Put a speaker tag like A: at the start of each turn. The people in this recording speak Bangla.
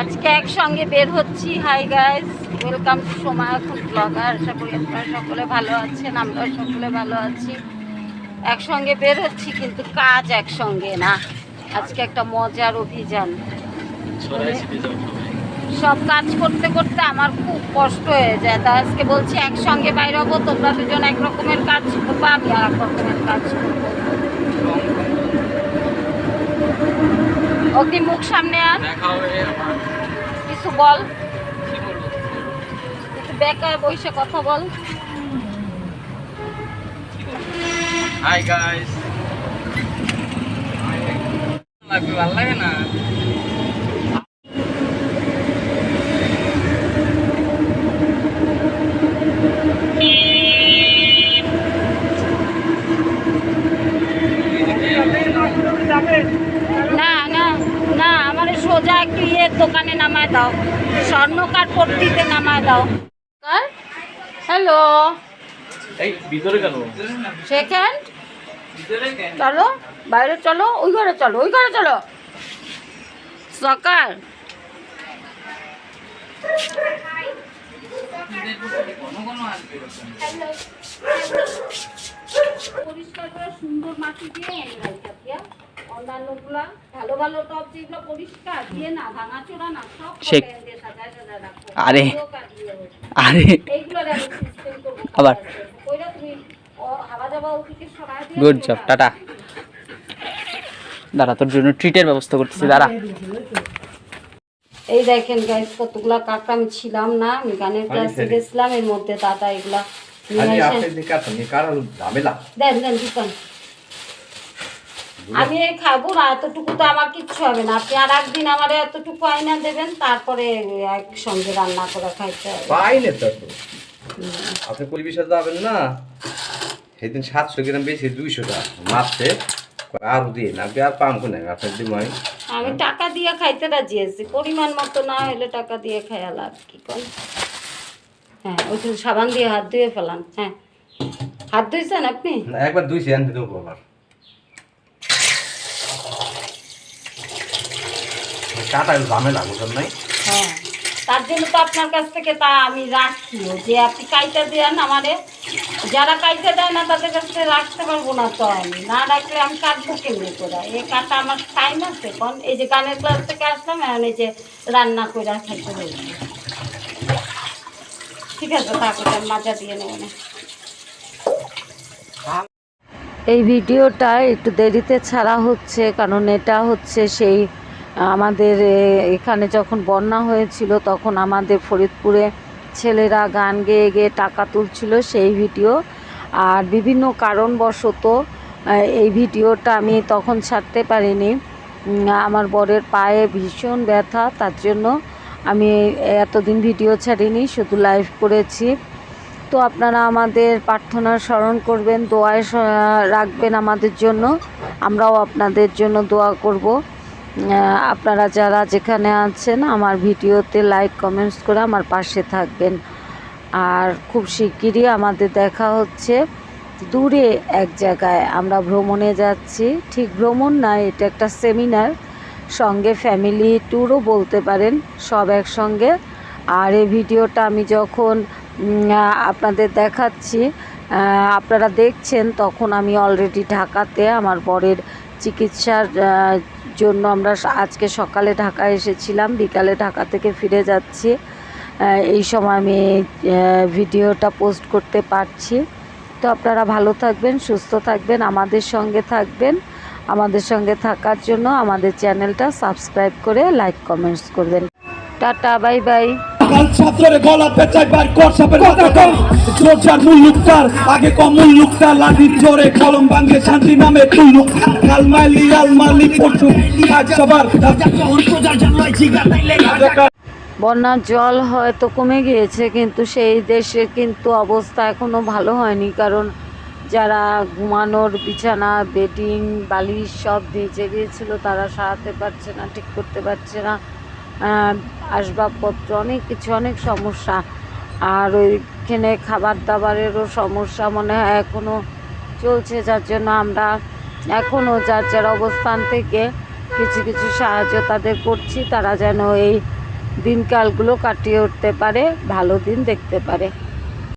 A: আজকে একসঙ্গে বের হচ্ছি। হাই গাইস ওয়েলকাম টু সময় এখন ব্লগার আশা করি আপনারা সকলে ভালো আছেন আমরা সকলে ভালো আছি। একসঙ্গে বের হচ্ছি কিন্তু কাজ একসঙ্গে না। আজকে একটা মজার অভিযান। সব কাজ করতে করতে আমার খুব কষ্ট হয়ে যায়। তা আজকে বলছি একসঙ্গে বাইরে হব তোমরা দুজন এক রকমের কাজ করব আমি আর এক রকমের কাজ করব। অগ্নি মুখ সামনে আন।
B: আমার
A: কিছু বল। একটু বেকার বসে কথা বল।
B: হাই গাইস লাগবে ভালো লাগে না
A: সোজা একটু ইয়ের দোকানে নামায় দাও। স্বর্ণকার পট্টিতে নামায় দাও। হ্যালো
B: এই ভিতরে কেন?
A: সেকেন্ড চলো বাইরে চলো ওই ঘরে চলো ওই ঘরে চলো। সকাল। পরিষ্কার করে সুন্দর মাটি দিয়ে এনে রাখা দিয়া। অন্যান্যগুলা ভালো ভালো টপ যেগুলো পরিষ্কার দিয়ে না ভাঙাচোরা না সব
B: সে-
A: সাজায় সাজায় রাখো।
B: আরে।
A: আর করব।
B: আবার।
A: কইরা তুমি হাওয়া যাওয়া ওদিকে সরায় দিয়ে
B: গুড জব টাটা দাঁড়া তোর জন্য ট্রিটের ব্যবস্থা করতেছি দাঁড়া
A: এই দেখেন গাইস কতগুলা কাকা আমি ছিলাম না আমি গানের ক্লাসে গেছিলাম এর মধ্যে দাদা এগুলা নিয়ে আসেন দেন দেন দোকান আমি এই খাব না এতটুকু তো আমার কিচ্ছু হবে না। আপনি আর একদিন আমার এতটুকু আয়না দেবেন তারপরে একসঙ্গে রান্না করে খাইতে হবে।
C: তো তো। আপনি পরিবেশে যাবেন না? সেদিন সাতশো গ্রাম বেশি দুইশো টাকা মারছে আর দিয়ে না আর পাম কোনে আপনার দিমাই
A: আমি টাকা দিয়ে খাইতে রাজি আছি পরিমাণ মতো না হলে টাকা দিয়ে খাইয়া লাভ কি কর? হ্যাঁ ওই সাবান দিয়ে হাত ধুয়ে ফেলান হ্যাঁ। হাত ধুইছেন আপনি?
C: একবার দুইশো আনতে দেবো আবার। কাটা ঝামেলা বুঝলেন নাই?
A: হ্যাঁ তার জন্য তো আপনার কাছ থেকে তা আমি রাখিও যে আপনি কাইটা দেন আমারে যারা কাইটা দেয় না তাদের কাছ থেকে রাখতে পারব না তো আমি। না রাখলে আমি কাটবো কেমনি করে? এই কাটা আমার টাইম আছে কোন এই যে গানের ক্লাস থেকে আসলাম এখন এই যে রান্না করে খাইতে রয়েছে ঠিক আছে আমি মাজা দিয়ে নেব না। এই ভিডিওটা একটু দেরিতে ছাড়া হচ্ছে কারণ এটা হচ্ছে সেই আমাদের এখানে যখন বন্যা হয়েছিল তখন আমাদের ফরিদপুরে ছেলেরা গান গেয়ে গেয়ে টাকা তুলছিল সেই ভিডিও। আর বিভিন্ন কারণবশত এই ভিডিওটা আমি তখন ছাড়তে পারিনি। আমার বরের পায়ে ভীষণ ব্যথা, তার জন্য আমি এতদিন ভিডিও ছাড়িনি, শুধু লাইভ করেছি। তো আপনারা আমাদের প্রার্থনা স্মরণ করবেন, দোয়ায় রাখবেন আমাদের জন্য। আমরাও আপনাদের জন্য দোয়া করব। আপনারা যারা যেখানে আছেন, আমার ভিডিওতে লাইক কমেন্টস করে আমার পাশে থাকবেন। আর খুব শিগগিরই আমাদের দেখা হচ্ছে দূরে এক জায়গায়। আমরা ভ্রমণে যাচ্ছি। ঠিক ভ্রমণ না, এটা একটা সেমিনার সঙ্গে ফ্যামিলি ট্যুরও বলতে পারেন, সব একসঙ্গে। আর এই ভিডিওটা আমি যখন আপনাদের দেখাচ্ছি আপনারা দেখছেন, তখন আমি অলরেডি ঢাকাতে আমার বরের চিকিৎসার জন্য আমরা আজকে সকালে ঢাকা এসেছিলাম, বিকালে ঢাকা থেকে ফিরে যাচ্ছি। এই সময় আমি ভিডিওটা পোস্ট করতে পারছি। তো আপনারা ভালো থাকবেন, সুস্থ থাকবেন, আমাদের সঙ্গে থাকবেন। আমাদের সঙ্গে থাকার জন্য আমাদের চ্যানেলটা সাবস্ক্রাইব করে লাইক, কমেন্টস করবেন। Tata, bye bye.
D: কাল ছাত্রের গলা পেঁচাই বার কর সাপের কথা কম। জোরজার মুল্লুকটার আগে কম মুল্লুকটা লাঠির জোরে কলম ভাঙ্গে শান্তি নামে তুল্লুক কাল মাইলি আল মালি পড়ছু আজ সবার
A: বন্যার জল হয়তো কমে গিয়েছে কিন্তু সেই দেশে কিন্তু অবস্থা এখনও ভালো হয়নি। কারণ যারা ঘুমানোর বিছানা বেডিং বালিশ সব ভিজে গিয়েছিল তারা সারাতে পারছে না ঠিক করতে পারছে না। আসবাবপত্র, অনেক কিছু, অনেক সমস্যা। আর ওইখানে খাবার দাবারেরও সমস্যা মনে হয় এখনও চলছে, যার জন্য আমরা এখনও যার যার অবস্থান থেকে কিছু কিছু সাহায্য তাদের করছি, তারা যেন এই দিনকালগুলো কাটিয়ে উঠতে পারে, ভালো দিন দেখতে পারে।